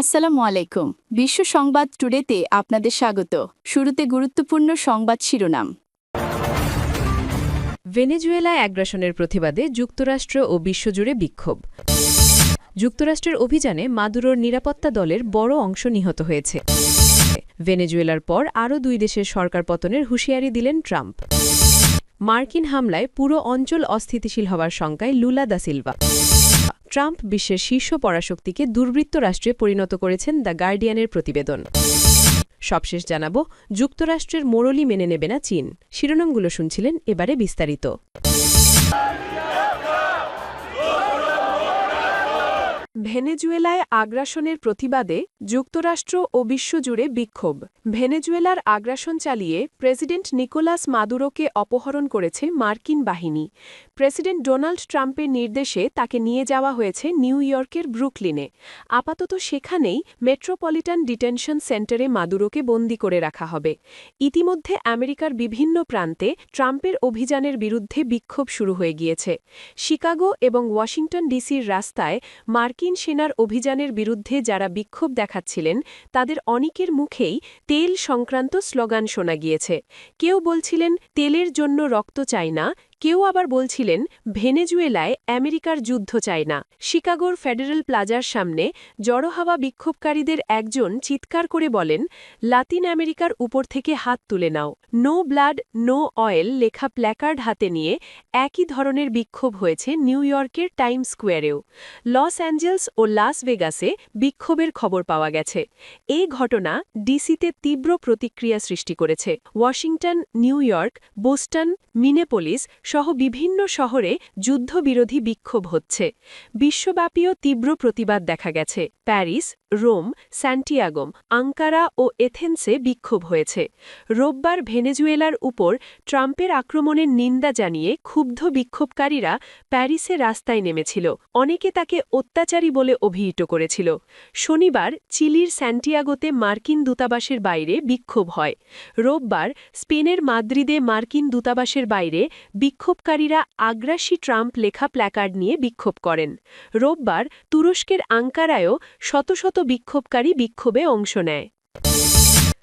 আসসালামু আলাইকুম। বিশ্ব সংবাদ টুডেতে আপনাদের স্বাগত। শুরুতে গুরুত্বপূর্ণ সংবাদ শিরোনাম। ভেনেজুয়েলায় অ্যাগ্রাসনের প্রতিবাদে যুক্তরাষ্ট্র ও বিশ্বজুড়ে বিক্ষোভ। যুক্তরাষ্ট্রের অভিযানে মাদুরোর নিরাপত্তা দলের বড় অংশ নিহত হয়েছে। ভেনেজুয়েলার পর আরও দুই দেশের সরকার পতনের হুঁশিয়ারি দিলেন ট্রাম্প। মার্কিন হামলায় পুরো অঞ্চল অস্থিতিশীল হওয়ার শঙ্কায় লুলা দা সিলভা। ট্রাম্প বিশ্বের শীর্ষ পরাশক্তিকে দুর্বৃত্ত রাষ্ট্রে পরিণত করেছেন দ্য গার্ডিয়ানের প্রতিবেদন। সবশেষ জানাব, যুক্তরাষ্ট্রের মোড়লই মেনে নেবে না চীন। শিরোনামগুলো শুনছিলেন এবারে বিস্তারিত। ভেনেজুয়েলায় আগ্রাসনের প্রতিবাদে যুক্তরাষ্ট্র ও বিশ্বজুড়ে বিক্ষোভ। ভেনেজুয়েলার আগ্রাসন চালিয়ে প্রেসিডেন্ট নিকোলাস মাদুরোকে অপহরণ করেছে মার্কিন বাহিনী। প্রেসিডেন্ট ডোনাল্ড ট্রাম্পের নির্দেশে তাকে নিয়ে যাওয়া হয়েছে নিউ ইয়র্কের ব্রুকলিনে। আপাতত সেখানেই মেট্রোপলিটন ডিটেনশন সেন্টারে মাদুরোকে বন্দী করে রাখা হবে। ইতিমধ্যে আমেরিকার বিভিন্ন প্রান্তে ট্রাম্পের অভিযানের বিরুদ্ধে বিক্ষোভ শুরু হয়ে গিয়েছে। শিকাগো এবং ওয়াশিংটন ডিসির রাস্তায় মার্কিন সেনার অভিযানের বিরুদ্ধে যারা বিক্ষোভ দেখাচ্ছিলেন, তাদের অনেকের মুখেই তেল সংক্রান্ত স্লোগান শোনা গিয়েছে। কেউ বলছিলেন, তেলের জন্য রক্ত চাই না কেউ আবার বলছিলেন, ভেনেজুয়েলায় আমেরিকার যুদ্ধ চায় না। শিকাগোর ফেডারেল প্লাজার সামনে জড়ো হওয়া বিক্ষোভকারীদের একজন চিৎকার করে বলেন, লাতিন আমেরিকার উপর থেকে হাত তুলে নাও। নো ব্লাড, নো অয়েল লেখা প্ল্যাকার্ড হাতে নিয়ে একই ধরনের বিক্ষোভ হয়েছে নিউ ইয়র্কের টাইম স্কোয়ারেও। লস অ্যাঞ্জেলস ও লাস ভেগাসে বিক্ষোভের খবর পাওয়া গেছে। এই ঘটনা ডিসিতে তীব্র প্রতিক্রিয়া সৃষ্টি করেছে। Washington, New York, Boston, Minneapolis সহ বিভিন্ন শহরে যুদ্ধবিরোধী বিক্ষোভ হচ্ছে। বিশ্বব্যাপীও তীব্র প্রতিবাদ দেখা গেছে। প্যারিস রোম, স্যান্টিয়াগোম, আঙ্কারা ও এথেন্সে বিক্ষোভ হয়েছে। রোববার ভেনেজুয়েলার উপর ট্রাম্পের আক্রমণের নিন্দা জানিয়ে ক্ষুব্ধ বিক্ষোভকারীরা প্যারিসে রাস্তায় নেমেছিল। অনেকে তাকে অত্যাচারী বলে অভিহিত করেছিল। শনিবার চিলির স্যান্টিয়াগোতে মার্কিন দূতাবাসের বাইরে বিক্ষোভ হয়। রোববার স্পেনের মাদ্রিদে মার্কিন দূতাবাসের বাইরে বিক্ষোভকারীরা আগ্রাসী ট্রাম্প লেখা প্ল্যাকার্ড নিয়ে বিক্ষোভ করেন। রোববার তুরস্কের আঙ্কারায়ও শত শত বিক্ষোভকারী বিক্ষোভে অংশ নেয়।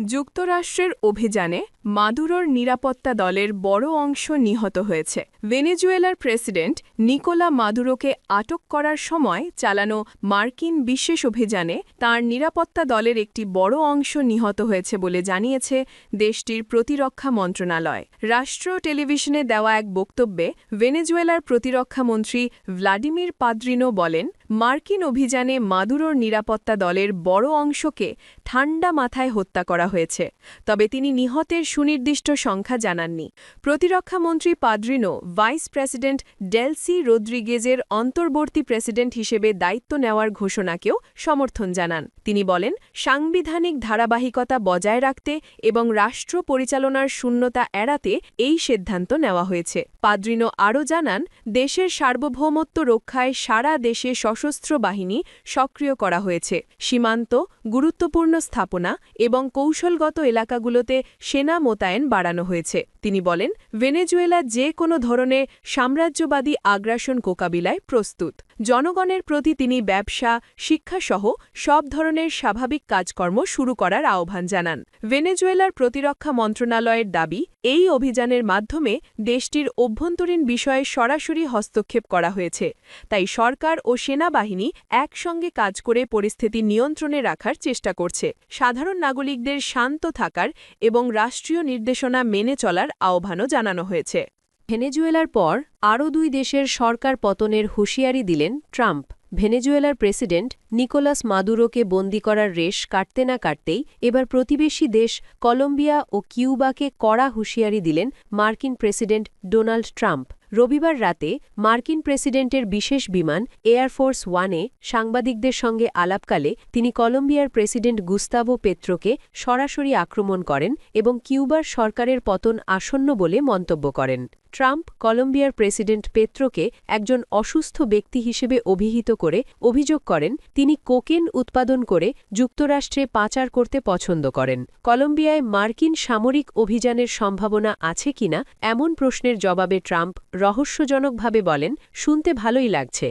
যুক্তরাষ্ট্রের অভিযানে মাদুরোর নিরাপত্তা দলের বড় অংশ নিহত হয়েছে। ভেনেজুয়েলার প্রেসিডেন্ট নিকোলা মাদুরোকে আটক করার সময় চালানো মার্কিন বিশেষ অভিযানে তার নিরাপত্তা দলের একটি বড় অংশ নিহত হয়েছে বলে জানিয়েছে দেশটির প্রতিরক্ষা মন্ত্রণালয়। রাষ্ট্র টেলিভিশনে দেওয়া এক বক্তব্যে ভেনেজুয়েলার প্রতিরক্ষামন্ত্রী ভ্লাডিমির পাদ্রিনো বলেন মার্কিন অভিযানে মাদুরোর নিরাপত্তা দলের বড় অংশকে ঠান্ডা মাথায় হত্যা করা হয়েছে, তবে তিনি নিহতের সুনির্দিষ্ট সংখ্যা জানাননি। প্রতিরক্ষামন্ত্রী পাদ্রিনো, ভাইস প্রেসিডেন্ট ডেলসি রোদ্রিগেজের অন্তর্বর্তী প্রেসিডেন্ট হিসেবে দায়িত্ব নেওয়ার ঘোষণাকেও সমর্থন জানান। তিনি বলেন, সাংবিধানিক ধারাবাহিকতা বজায় রাখতে এবং রাষ্ট্র পরিচালনার শূন্যতা এড়াতে এই সিদ্ধান্ত নেওয়া হয়েছে। পাদ্রিনো আরও জানান, দেশের সার্বভৌমত্ব রক্ষায় সারা দেশে সশস্ত্র বাহিনী সক্রিয় করা হয়েছে। সীমান্ত, গুরুত্বপূর্ণ স্থাপনা এবং কৌশলগত এলাকাগুলোতে সেনা মোতায়েন বাড়ানো হয়েছে। তিনি বলেন, ভেনেজুয়েলা যে কোনো ধরনের সাম্রাজ্যবাদী আগ্রাসন কোকাবিলায় প্রস্তুত। জনগণের প্রতি তিনি ব্যবসা, শিক্ষাসহ সব ধরনের স্বাভাবিক কাজকর্ম শুরু করার আহ্বান জানান। ভেনেজুয়েলার প্রতিরক্ষা মন্ত্রণালয়ের দাবি, এই অভিযানের মাধ্যমে দেশটির অভ্যন্তরীণ বিষয়ে সরাসরি হস্তক্ষেপ করা হয়েছে। তাই সরকার ও সেনাবাহিনী একসঙ্গে কাজ করে পরিস্থিতি নিয়ন্ত্রণে রাখার চেষ্টা করছে। সাধারণ নাগরিকদের শান্ত থাকার এবং রাষ্ট্রীয় নির্দেশনা মেনে চলার আহ্বানও জানানো হয়েছে। ভেনেজুয়েলার পর আরও দুই দেশের সরকার পতনের হুঁশিয়ারি দিলেন ট্রাম্প। ভেনেজুয়েলার প্রেসিডেন্ট নিকোলাস মাদুরোকে বন্দি করার রেশ কাটতে না কাটতেই এবার প্রতিবেশী দেশ কলম্বিয়া ও কিউবাকে কড়া হুঁশিয়ারি দিলেন মার্কিন প্রেসিডেন্ট ডোনাল্ড ট্রাম্প। রবিবার রাতে মার্কিন প্রেসিডেন্টের বিশেষ বিমান এয়ারফোর্স ওয়ানে সাংবাদিকদের সঙ্গে আলাপকালে তিনি কলম্বিয়ার প্রেসিডেন্ট গুস্তাভো পেত্রোকে সরাসরি আক্রমণ করেন এবং কিউবার সরকারের পতন আসন্ন বলে মন্তব্য করেন। ট্রাম্প কলম্বিয়ার প্রেসিডেন্ট পেত্রোকে একজন অসুস্থ ব্যক্তি হিসেবে অভিহিত করে অভিযোগ করেন, তিনি কোকেন উৎপাদন করে যুক্তরাষ্ট্রে পাচার করতে পছন্দ করেন। কলম্বিয়ায় মার্কিন সামরিক অভিযানের সম্ভাবনা আছে কিনা এমন প্রশ্নের জবাবে ট্রাম্প রহস্যজনকভাবে বলেন, শুনতে ভালোই লাগছে।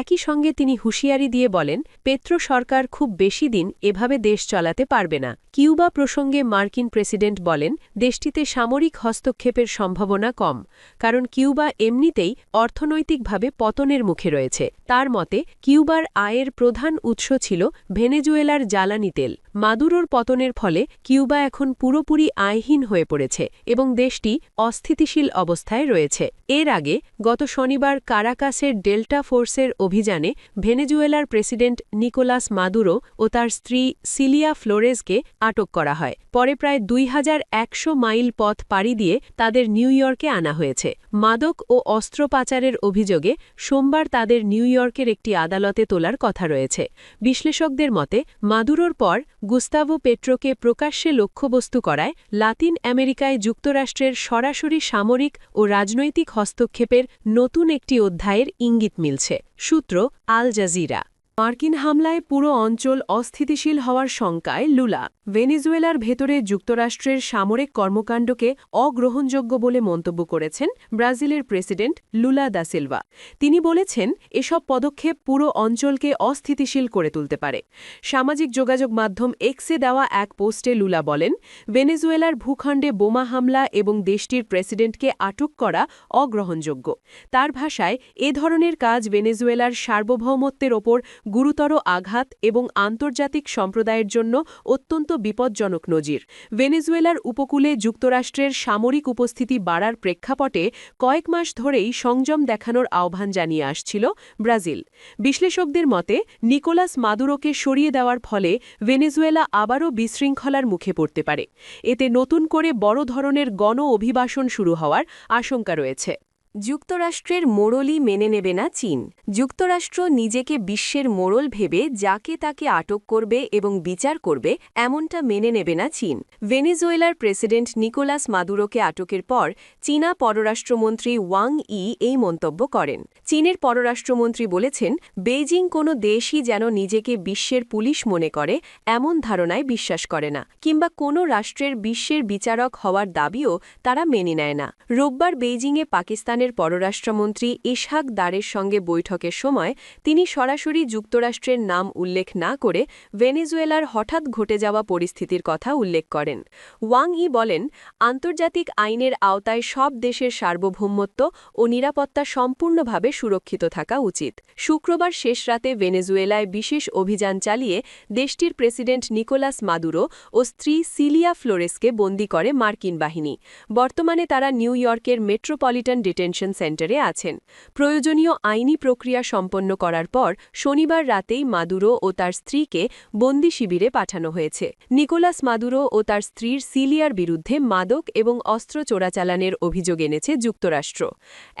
একই সঙ্গে তিনি হুঁশিয়ারি দিয়ে বলেন, পেত্রো সরকার খুব বেশি দিন এভাবে দেশ চালাতে পারবে না। কিউবা প্রসঙ্গে মার্কিন প্রেসিডেন্ট বলেন, দেশটিতে সামরিক হস্তক্ষেপের সম্ভাবনা কম, কারণ কিউবা এমনিতেই অর্থনৈতিকভাবে পতনের মুখে রয়েছে। তার মতে, কিউবার আয়ের প্রধান উৎস ছিল ভেনেজুয়েলার জ্বালানি তেল। মাদুরোর পতনের ফলে কিউবা এখন পুরোপুরি আয়হীন হয়ে পড়েছে এবং দেশটি অস্থিতিশীল অবস্থায় রয়েছে। এর আগে গত শনিবার কারাকাসের ডেল্টা ফোর্সের অভিযানে ভেনেজুয়েলার প্রেসিডেন্ট নিকোলাস মাদুরো ও তার স্ত্রী সিলিয়া ফ্লোরেসকে আটক করা হয়। পরে প্রায় দুই হাজার একশো মাইল পথ পাড়ি দিয়ে তাদের নিউ ইয়র্কে আনা হয়েছে। মাদক ও অস্ত্র পাচারের অভিযোগে সোমবার তাদের নিউ ইয়র্কের একটি আদালতে তোলার কথা রয়েছে। বিশ্লেষকদের মতে, মাদুরোর পর গুস্তাভো পেট্রোকে প্রকাশ্যে লক্ষ্যবস্তু করায় লাতিন আমেরিকায় যুক্তরাষ্ট্রের সরাসরি সামরিক ও রাজনৈতিক হস্তক্ষেপের নতুন একটি অধ্যায়ের ইঙ্গিত মিলছে। সূত্র, আল জাজিরা। মার্কিন হামলায় পুরো অঞ্চল অস্থিতিশীল হওয়ার শঙ্কায় লুলা। ভেনেজুয়েলার ভেতরে যুক্তরাষ্ট্রের সামরিক কর্মকাণ্ডকে অগ্রহণযোগ্য বলে মন্তব্য করেছেন ব্রাজিলের প্রেসিডেন্ট লুলা দা সিলভা। তিনি বলেছেন, এসব পদক্ষেপ পুরো অঞ্চলকে অস্থিতিশীল করে তুলতে পারে। সামাজিক যোগাযোগ মাধ্যম এক্সে দেওয়া এক পোস্টে লুলা বলেন, ভেনেজুয়েলার ভূখণ্ডে বোমা হামলা এবং দেশটির প্রেসিডেন্টকে আটক করা অগ্রহণযোগ্য। তার ভাষায়, এ ধরনের কাজ ভেনেজুয়েলার সার্বভৌমত্বের ওপর গুরুতর আঘাত এবং আন্তর্জাতিক সম্প্রদায়ের জন্য অত্যন্ত বিপজ্জনক নজির। ভেনেজুয়েলার উপকূলে যুক্তরাষ্ট্রের সামরিক উপস্থিতি বাড়ার প্রেক্ষাপটে কয়েক মাস ধরেই সংযম দেখানোর আহ্বান জানিয়ে আসছিল ব্রাজিল। বিশ্লেষকদের মতে, নিকোলাস মাদুরোকে সরিয়ে দেওয়ার ফলে ভেনেজুয়েলা আবারও বিশৃঙ্খলার মুখে পড়তে পারে। এতে নতুন করে বড় ধরনের গণ অভিবাসন শুরু হওয়ার আশঙ্কা রয়েছে। যুক্তরাষ্ট্রের মোড়লই মেনে নেবে না চীন। যুক্তরাষ্ট্র নিজেকে বিশ্বের মোড়ল ভেবে যাকে তাকে আটক করবে এবং বিচার করবে, এমনটা মেনে নেবে না চীন। ভেনেজুয়েলার প্রেসিডেন্ট নিকোলাস মাদুরোকে আটকের পর চীনা পররাষ্ট্রমন্ত্রী ওয়াং ই এই মন্তব্য করেন। চীনের পররাষ্ট্রমন্ত্রী বলেছেন, বেইজিং কোনো দেশই যেন নিজেকে বিশ্বের পুলিশ মনে করে, এমন ধারণায় বিশ্বাস করে না, কিংবা কোনো রাষ্ট্রের বিশ্বের বিচারক হওয়ার দাবিও তারা মেনে নেয় না। রোববার বেইজিংয়ে পাকিস্তান পাকিস্তানের পররাষ্ট্রমন্ত্রী ইশহাক দারের সঙ্গে বৈঠকের সময় তিনি সরাসরি যুক্তরাষ্ট্রের নাম উল্লেখ না করে ভেনেজুয়েলার হঠাৎ ঘটে যাওয়া পরিস্থিতির কথা উল্লেখ করেন। ওয়াং ই বলেন, আন্তর্জাতিক আইনের আওতায় সব দেশের সার্বভৌমত্ব ও নিরাপত্তা সম্পূর্ণভাবে সুরক্ষিত থাকা উচিত। শুক্রবার শেষ রাতে ভেনেজুয়েলায় বিশেষ অভিযান চালিয়ে দেশটির প্রেসিডেন্ট নিকোলাস মাদুরো ও স্ত্রী সিলিয়া ফ্লোরেসকে বন্দী করে মার্কিন বাহিনী। বর্তমানে তারা নিউ ইয়র্কের মেট্রোপলিটন ডিটেনশন সেন্টারে আছেন। প্রয়োজনীয় আইনি প্রক্রিয়া সম্পন্ন করার পর শনিবার রাতেই মাদুরো ও তার স্ত্রীকে বন্দি শিবিরে পাঠানো হয়েছে। নিকোলাস মাদুরো ও তার স্ত্রীর সিলিয়ার বিরুদ্ধে মাদক এবং অস্ত্র চোরাচালানের অভিযোগ এনেছে যুক্তরাষ্ট্র।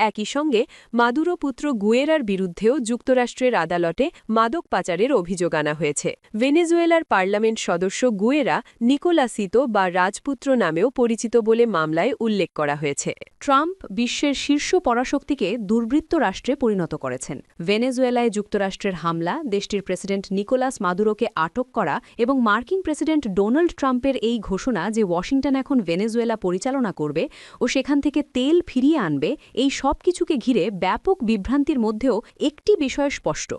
একই সঙ্গে মাদুরো পুত্র গুয়েরার বিরুদ্ধেও যুক্তরাষ্ট্রের আদালতে মাদক পাচারের অভিযোগ আনা হয়েছে। ভেনেজুয়েলার পার্লামেন্ট সদস্য গুয়েরা নিকোলাসিতো বা রাজপুত্র নামেও পরিচিত বলে মামলায় উল্লেখ করা হয়েছে। ট্রাম্প বিশ্বের শীর্ষ পরাশক্তিকে দুর্বৃত্ত রাষ্ট্রে পরিণত করেছেন। ভেনেজুয়েলায় যুক্তরাষ্ট্রের হামলা, দেশটির প্রেসিডেন্ট নিকোলাস মাদুরোকে আটক করা এবং মার্কিন প্রেসিডেন্ট ডোনাল্ড ট্রাম্পের এই ঘোষণা যে ওয়াশিংটন এখন ভেনেজুয়েলা পরিচালনা করবে ও সেখান থেকে তেল ফিরিয়ে আনবে, এই সব কিছুকে ঘিরে ব্যাপক বিভ্রান্তির মধ্যেও একটি বিষয় স্পষ্ট।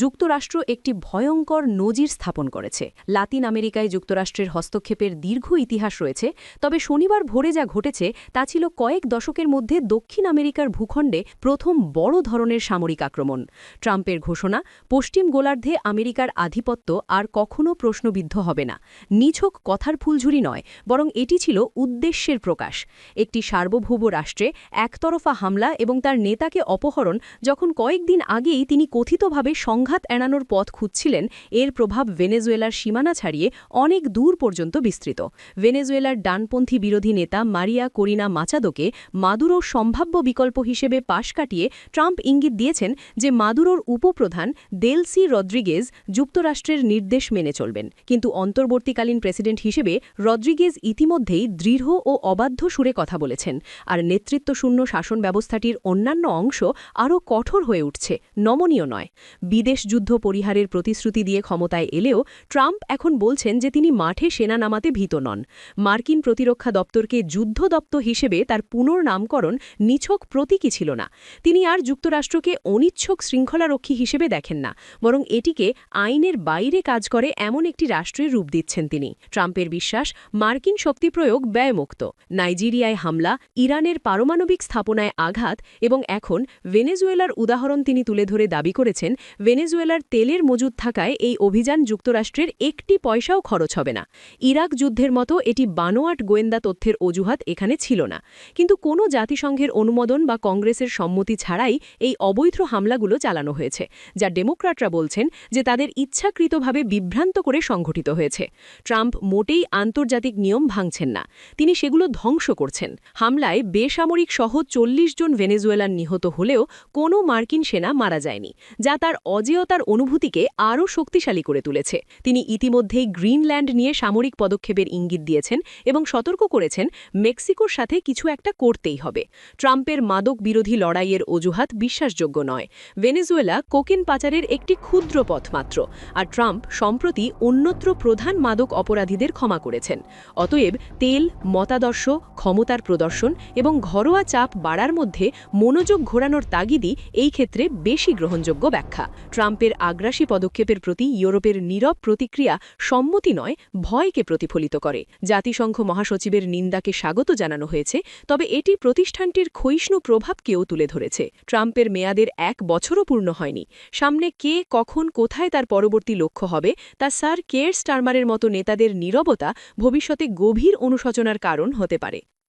যুক্তরাষ্ট্র একটি ভয়ঙ্কর নজির স্থাপন করেছে। লাতিন আমেরিকায় যুক্তরাষ্ট্রের হস্তক্ষেপের দীর্ঘ ইতিহাস রয়েছে, তবে শনিবার ভোরে যা ঘটেছে তা ছিল কয়েক দশকের মধ্যে দক্ষিণ আমেরিকার ভূখণ্ডে প্রথম বড় ধরনের সামরিক আক্রমণ। ট্রাম্পের ঘোষণা, পশ্চিম গোলার্ধে আমেরিকার আধিপত্য আর কখনও প্রশ্নবিদ্ধ হবে না। নিছক কথার ফুলঝুরি নয়, বরং এটি ছিল উদ্দেশ্যের প্রকাশ। একটি সার্বভৌম রাষ্ট্রে একতরফা হামলা এবং তার নেতাকে অপহরণ যখন কয়েকদিন আগেই তিনি কথিতভাবে সংঘাত এড়ানোর পথ খুঁজছিলেন, এর প্রভাব ভেনেজুয়েলার সীমানা ছাড়িয়ে অনেক দূর পর্যন্ত বিস্তৃত। ভেনেজুয়েলার ডানপন্থী বিরোধী নেতা মারিয়া করিনা মাচাদোকে মাদুরো সম্ভাব্য বিকল্প হিসেবে পাশ কাটিয়ে ট্রাম্প ইঙ্গিত দিয়েছেন যে মাদুরোর উপপ্রধান দেলসি রদ্রিগেজ যুক্তরাষ্ট্রের নির্দেশ মেনে চলবেন। কিন্তু অন্তর্বর্তীকালীন প্রেসিডেন্ট হিসেবে রদ্রিগেজ ইতিমধ্যেই দৃঢ় ও অবাধ্য সুরে কথা বলেছেন। আর নেতৃত্বশূন্য শাসন ব্যবস্থাটির অন্যান্য অংশ আরও কঠোর হয়ে উঠছে, নমনীয় নয়। বিদেশ যুদ্ধ পরিহারের প্রতিশ্রুতি দিয়ে ক্ষমতায় এলেও ট্রাম্প এখন বলছেন যে তিনি মাঠে সেনা নামাতে ভীত নন। মার্কিন প্রতিরক্ষা দপ্তরকে যুদ্ধ দপ্তর হিসেবে তার পুনর্নামকরণ নিছক প্রতীকী ছিল না। তিনি আর যুক্তরাষ্ট্রকে অনিচ্ছক শৃঙ্খলারক্ষী হিসেবে দেখেন না, বরং এটিকে আইনের বাইরে কাজ করে এমন একটি রাষ্ট্রের রূপ দিচ্ছেন তিনি। ট্রাম্পের বিশ্বাস মার্কিন শক্তি প্রয়োগ ব্যয়মুক্ত। নাইজেরিয়ায় হামলা, ইরানের পারমাণবিক স্থাপনায় আঘাত এবং এখন ভেনেজুয়েলার উদাহরণ তিনি তুলে ধরে দাবি করেছেন, ভেনেজুয়েলার তেলের মজুদ থাকায় এই অভিযান যুক্তরাষ্ট্রের একটি পয়সাও খরচ হবে না। ইরাক যুদ্ধের মতো এটি বানোয়াট গোয়েন্দা তথ্যের অজুহাত এখানে ছিল না। কিন্তু কোনো জাতিসংঘের অনুমোদন বা কংগ্রেসের সম্মতি ছাড়াই এই অবৈধ হামলাগুলো চালানো হয়েছে, যা ডেমোক্রাটরা বলছেন যে তাদের ইচ্ছাকৃতভাবে বিভ্রান্ত করে সংঘটিত হয়েছে। ট্রাম্প মোটেই আন্তর্জাতিক নিয়ম ভাঙছেন না, তিনি সেগুলো ধ্বংস করছেন। হামলায় বেসামরিক সহ চল্লিশ জন ভেনেজুয়েলার নিহত হলেও কোনো মার্কিন সেনা মারা যায়নি, যা তার অজেয়তার অনুভূতিকে আরও শক্তিশালী করে তুলেছে। তিনি ইতিমধ্যেই গ্রিনল্যান্ড নিয়ে সামরিক পদক্ষেপের ইঙ্গিত দিয়েছেন এবং সতর্ক করেছেন, মেক্সিকোর সাথে কিছু একটা করতেই হবে। ট্রাম্পের মাদক বিরোধী লড়াইয়ের অজুহাত বিশ্বাসযোগ্য নয়। ভেনেজুয়েলা কোকেন পাচারের একটি ক্ষুদ্র পথ মাত্র, আর ট্রাম্প সম্প্রতি অন্যত্র প্রধান মাদক অপরাধীদের ক্ষমা করেছেন। অতএব তেল, মতাদর্শ, ক্ষমতার প্রদর্শন এবং ঘরোয়া চাপ বাড়ার মধ্যে মনোযোগ ঘোরানোর তাগিদই এই ক্ষেত্রে বেশি গ্রহণযোগ্য ব্যাখ্যা। ট্রাম্পের আগ্রাসী পদক্ষেপের প্রতি ইউরোপের নীরব প্রতিক্রিয়া সম্মতি নয়, ভয়কে প্রতিফলিত করে। জাতিসংঘ মহাসচিবের নিন্দাকে স্বাগত জানানো হয়েছে, তবে এটি প্রতিষ্ঠানটির ক্ষয়িষ্ণু প্রভাবকেও তুলে ধরেছে। ট্রাম্পের মেয়াদের এক বছরও পূর্ণ হয়নি। সামনে কে, কখন, কোথায় তার পরবর্তী লক্ষ্য হবে, তা স্যার কেয়ার স্টারমারের মতো নেতাদের নীরবতা ভবিষ্যতে গভীর অনুশোচনার কারণ হতে পারে।